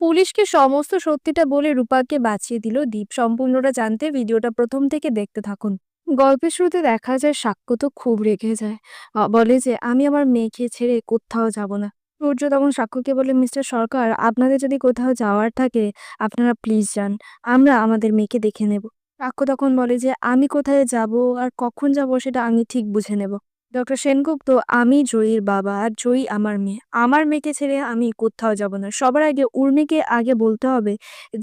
পুলিশকে সমস্ত সত্যিটা বলে রূপাকে বাঁচিয়ে দিল দীপ। সম্পূর্ণটা জানতে ভিডিওটা প্রথম থেকে দেখতে থাকুন। গল্পের শুরুতে দেখা যায় সাক্ষ্য তো খুব রেগে যায়। বলে যে, আমি আমার মেয়েকে ছেড়ে কোথাও যাব না। সূর্য তখন সাক্ষ্যকে বলে, মিস্টার সরকার, আপনাদের যদি কোথাও যাওয়ার থাকে, আপনারা প্লিজ যান। আমরা আমাদের মেয়েকে দেখে নেব। সাক্ষ্য তখন বলে যে, আমি কোথায় যাব আর কখন যাব সেটা আমি ঠিক বুঝে নেব। ডক্টর সেনগুপ্ত, আমি জয়ীর বাবা আর জয়ী আমার মেয়ে। আমার মেয়েকে ছেড়ে আমি কোথাও যাব না। সবার আগে উর্মিকে আগে বলতে হবে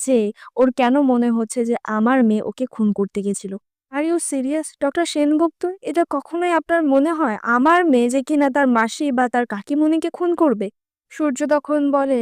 যে, ওর কেন মনে হচ্ছে যে আমার মেয়ে ওকে খুন করতে গেছিল। Are you serious doctor Sengupta, এটা কখনোই আপনার মনে হয়? আমার মেয়ে যে কিনা তার মাসি বা তার কাকিমণিকে খুন করবে? সূর্য তখন বলে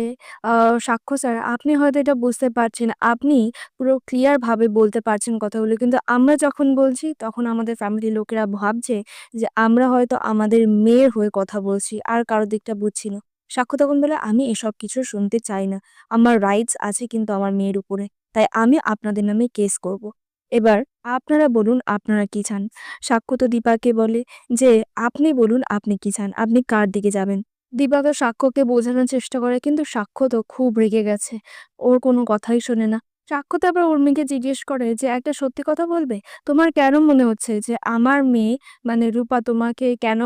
সাক্ষ্য স্যার, আপনি হয়তো এটা বুঝতে পারছেন। আপনি পুরো ক্লিয়ার ভাবে বলতে পারছেন কথাগুলো। কিন্তু আমরা যখন বলছি, তখন আমাদের ফ্যামিলির লোকেরা ভাবছে যে, আমরা হয়তো আমাদের মেয়ের হয়ে কথা বলছি, আর কারও দিকটা বুঝছি না। সাক্ষ্য তখন বলে, আমি এসব কিছু শুনতে চাই না। আমার রাইটস আছে কিন্তু আমার মেয়ের উপরে। তাই আমি আপনাদের নামে কেস করব। এবার আপনারা বলুন, আপনারা কি চান? সাক্ষ্য তো দীপাকে বলে যে, আপনি বলুন, আপনি কি চান? আপনি কার দিকে যাবেন? তো সাক্ষ্যকে বোঝানোর চেষ্টা করে, কিন্তু সাক্ষ্য তো খুব রেগে গেছে। ওর কোনো কথাই শোনে না। সাক্ষ্য তো আবার উর্মিকে জিজ্ঞেস করে যে, একটা সত্যি কথা বলবে? তোমার কেন মনে হচ্ছে যে, আমার মেয়ে মানে রূপা, তোমাকে কেন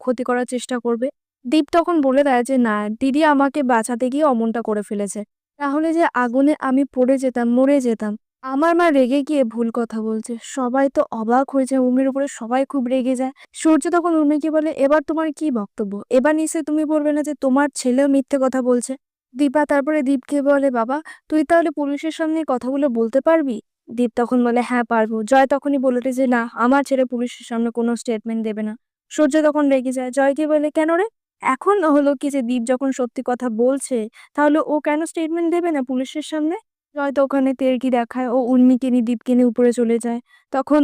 ক্ষতি করার চেষ্টা করবে? দীপ তখন বলে দেয় যে, না, দিদি আমাকে বাঁচাতে গিয়ে অমনটা করে ফেলেছে। তাহলে যে আগুনে আমি পড়ে যেতাম, মরে যেতাম আমার মা রেগে গিয়ে ভুল কথা বলছে। সবাই তো অবাক হয়ে যায় উর্মির উপরে সবাই খুব রেগে যায়। সূর্য তখন উর্মিকে বলে, এবার তোমার কি বক্তব্য? এবার নিশ্চয়ই তুমি বলবে না যে তোমার ছেলেও মিথ্যে কথা বলছে। দীপা তারপরে দীপকে বলে, বাবা, তুই তাহলে পুলিশের সামনে কথাগুলো বলতে পারবি? দীপ তখন বলে হ্যাঁ পারব। জয় তখনই বলে যে, না, আমার ছেলে পুলিশের সামনে কোনো স্টেটমেন্ট দেবে না। সূর্য তখন রেগে যায়। জয়কে বলে, কেন রে? এখন হলো কি যে দীপ যখন সত্যি কথা বলছে, তাহলে ও কেন স্টেটমেন্ট দেবে না পুলিশের সামনে? জয় তো ওখানে তেরকি দেখায় ও উর্মিকে নিয়ে দীপকে উপরে চলে যায়। তখন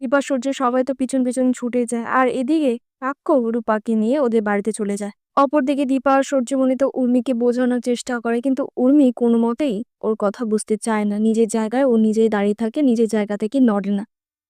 দীপা সূর্য সবাই তো পিছন পিছন ছুটে যায় আর এদিকে কাক্য রূপাকে নিয়ে ওদের বাড়িতে চলে যায়। অপরদিকে দীপা আর সূর্যমণি তো উর্মিকে বোঝানোর চেষ্টা করে কিন্তু উর্মি কোনো মতেই ওর কথা বুঝতে চায় না। নিজের জায়গায় ও নিজেই দাঁড়িয়ে থাকে, নিজের জায়গা থেকে নড়ে না।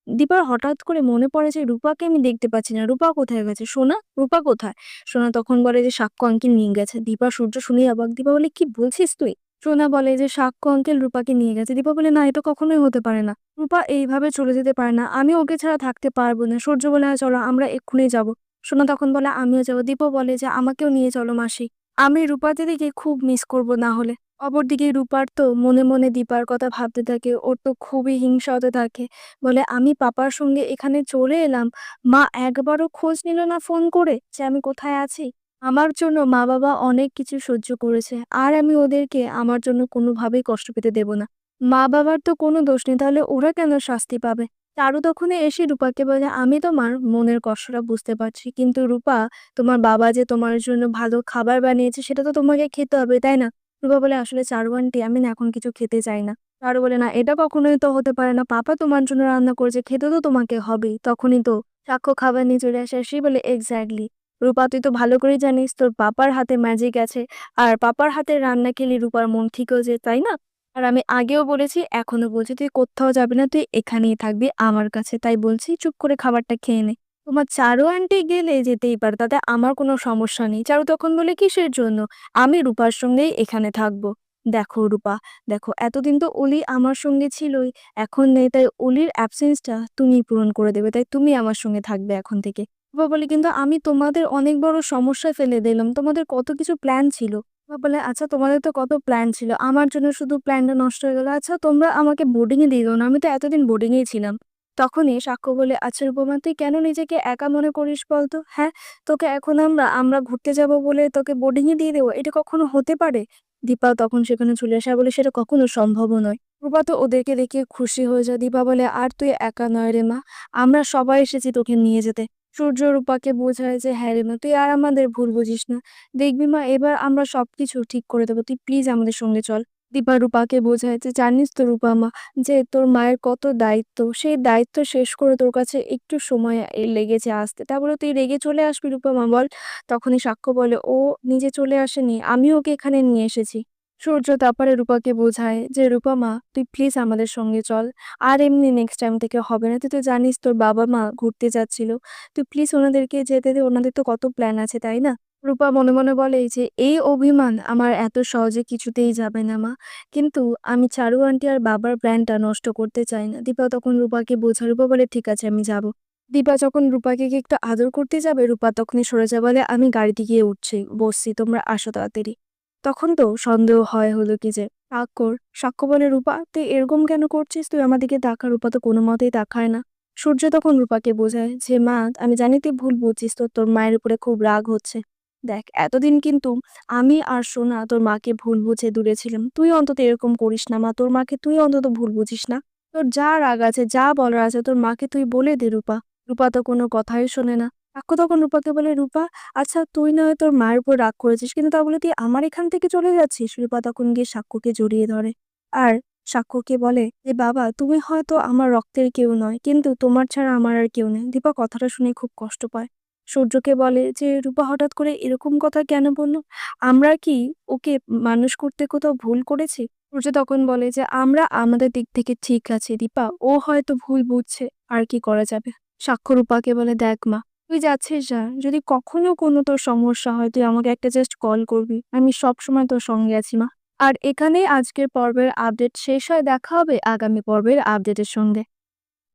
দীপার হঠাৎ করে মনে পড়ে যে রূপাকে আমি দেখতে পাচ্ছি না। রূপা কোথায় গেছে? সোনা? রূপা কোথায়? সোনা তখন বলে যে সাক্ষ্য আঙ্কেল নিয়ে গেছে। দীপা সূর্য শুনে অবাক। দীপা বলে, কি বলছিস তুই? সোনা বলে যে সাক্ষ্য আঙ্কেল রূপাকে নিয়ে গেছে। দীপা বলে না এটা কখনোই হতে পারে না। রূপা এইভাবে চলে যেতে পারে না। আমি ওকে ছাড়া থাকতে পারব না। সূর্য বলে "হ্যাঁ, চলো আমরা এক্ষুনি যাব। সোনা তখন বলে আমিও যাব। দীপও বলে যে আমাকেও নিয়ে চলো মাসি। আমি রূপা দিদিকে খুব মিস করব না হলে। অপরদিকে রূপার তো মনে মনে দীপার কথা ভাবতে থাকে। ওর তো খুবই হিংসা হতে থাকে। বলে আমি পাপার সঙ্গে এখানে চলে এলাম। মা একবারও খোঁজ নিল না ফোন করে যে আমি কোথায় আছি? আমার জন্য মা বাবা অনেক কিছু সহ্য করেছে। আর আমি ওদেরকে আমার জন্য কোনোভাবেই কষ্ট পেতে দেব না। মা বাবার তো কোনো দোষ নেই, তাহলে ওরা কেন শাস্তি পাবে? চারু তখনই এসে রূপাকে বলে, আমি তোমার মনের কষ্টটা বুঝতে পারছি, কিন্তু রূপা, তোমার বাবা যে তোমার জন্য ভালো খাবার বানিয়েছে, সেটা তো তোমাকে খেতে হবে, তাই না? রূপা বলে, আসলে চারু আমি না এখন কিছু খেতে চাই না। চারু বলে, না, এটা কখনোই তো হতে পারে না। পাপা তোমার জন্য রান্না করেছে, খেতে তো তোমাকে হবেই। তখনই তো সাক্ষ্য খাবার নিয়ে চলে আসে সে বলে এক্স্যাক্টলি রূপা তুই তো ভালো করেই জানিস তোর পাপার হাতে ম্যাজিক আছে। আর পাপার হাতে রান্না খেলে রূপার মন ঠিক হয়ে তাই না? আর আমি আগেও বলেছি এখনও বলছি, তুই কোথাও যাবি না, তুই এখানেই থাকবি আমার কাছে, তাই বলছি, চুপ করে খাবারটা খেয়ে নে। তোমার চারু আন্টি গেলে যেতেই পারে, তাতে আমার কোনো সমস্যা নেই। চারু তখন বলে, কিসের জন্য? আমি রূপার সঙ্গেই এখানে থাকব। দেখো রূপা, দেখো, এতদিন তো অলি আমার সঙ্গে ছিলই, এখন নেই, তাই অলির অ্যাবসেন্সটা তুমি পূরণ করে দেবে, তাই তুমি আমার সঙ্গে থাকবে এখন থেকে। রূপা বলে, কিন্তু আমি তোমাদের অনেক বড় সমস্যায় ফেলে দিলাম। তোমাদের কত কিছু প্ল্যান ছিল? রূপা বলে আচ্ছা তোমাদের তো কত প্ল্যান ছিল? আমার জন্য শুধু প্ল্যানটা নষ্ট হয়ে গেল। আচ্ছা তোমরা আমাকে বোর্ডিং এ দিয়ে দাও না। আমি তো এতদিন বোর্ডিং এই ছিলাম। তখনই সাক্ষ্য বলে আচ্ছা রূপমা, তুই কেন নিজেকে একা মনে করিস বলতো? হ্যাঁ তোকে এখন আমরা আমরা ঘুরতে যাব বলে তোকে বোর্ডিং এ দিয়ে দেবো। এটা কখনো হতে পারে? দীপা তখন সেখানে চলে আসা। বলে, সেটা কখনো সম্ভব নয়। রূপা তো ওদেরকে দেখে খুশি হয়ে যায়। দীপা বলে, আর তুই একা নয় রে মা। আমরা সবাই এসেছি তোকে নিয়ে যেতে। সূর্য রূপাকে বোঝায় যে হ্যাঁ রে মা, তুই আর আমাদের ভুল বুঝিস না। দেখবি মা, এবার আমরা সবকিছু ঠিক করে দেবো। তুই প্লিজ আমাদের সঙ্গে চল। দীপা রূপাকে বোঝায় যে, জানিস তো রূপা মা, যে তোর মায়ের কত দায়িত্ব। সেই দায়িত্ব শেষ করে তোর কাছে একটু সময় লেগেছে আসতে। তারপরে তুই রেগে চলে আসবি রূপা মা, বল। তখনই সাক্ষ্য বলে, ও নিজে চলে আসেনি। আমি ওকে এখানে নিয়ে এসেছি। সূর্য তারপরে রূপাকে বোঝায় যে, রূপা মা, তুই প্লিজ আমাদের সঙ্গে চল। আর এমনি নেক্সট টাইম থেকে হবে না। তুই তো জানিস তোর বাবা মা ঘুরতে যাচ্ছিল। তুই প্লিজ ওনাদেরকে যেতে দে। ওনাদের তো কত প্ল্যান আছে, তাই না? রূপা মনে মনে বলে যে, এই অভিমান আমার এত সহজে কিছুতেই যাবে না মা। কিন্তু আমি চারু আন্টি আর বাবার ব্র্যান্ডটা নষ্ট করতে চাই না। দীপা তখন রূপাকে বোঝা রূপা বলে, ঠিক আছে, আমি যাব। দীপা যখন রূপাকে একটু আদর করতে যাবে, রূপা তখনই সরে যাবে বলে, আমি গাড়িতে গিয়ে উঠছি। বসছি, তোমরা আসো তাড়াতাড়ি। তখন তো সন্দেহ হয় হলো কি যে সাক্ষর সাক্ষ্য বলে রূপা, তুই এরকম কেন করছিস? তুই দিকে তাকা রূপা তো কোনো মতেই তাকায় না। সূর্য তখন রূপাকে বোঝায় যে, মা, আমি জানি তুই ভুল বুঝছিস, তো তোর মায়ের উপরে খুব রাগ হচ্ছে। দেখ, এতদিন কিন্তু আমি আর সোনা তোর মাকে ভুল বুঝে দূরে ছিলাম। তুই অন্তত এরকম করিস না, মা। তোর মাকে তুই অন্তত ভুল বুঝিস না। তোর যা রাগ আছে, যা বলার আছে, তোর মাকে তুই বলে দে, রূপা। রূপা তো কোনো কথাই শোনে না। কাকু তখন রূপাকে বলে, রূপা আচ্ছা তুই না হয় তোর মায়ের উপর রাগ করেছিস, কিন্তু তা বলে তুই আমার এখান থেকে চলে যাচ্ছিস? রূপা তখন গিয়ে সাক্ষ্যকে জড়িয়ে ধরে। আর সাক্ষ্যকে বলে যে বাবা, তুমি হয়তো আমার রক্তের কেউ নয়, কিন্তু তোমার ছাড়া আমার আর কেউ নেই। দীপা কথাটা শুনে খুব কষ্ট পায়। সূর্যকে বলে, যে রূপা হঠাৎ করে এরকম কথা কেন বলল? আমরা কি ওকে মানুষ করতে কোথাও ভুল করেছি? সূর্য তখন বলে, যে আমরা আমাদের দিক থেকে ঠিক আছে দীপা, ও হয়তো ভুল বুঝছে, আর কি করা যাবে? সাক্ষ্য রূপাকে বলে, দেখ মা তুই যাচ্ছিস যা। যদি কখনো কোনো তোর সমস্যা হয়, তুই আমাকে একটা জাস্ট কল করবি। আমি সব সময় তোর সঙ্গে আছি, মা। আর এখানেই আজকের পর্বের আপডেট শেষ হয়। দেখা হবে আগামী পর্বের আপডেটের সঙ্গে।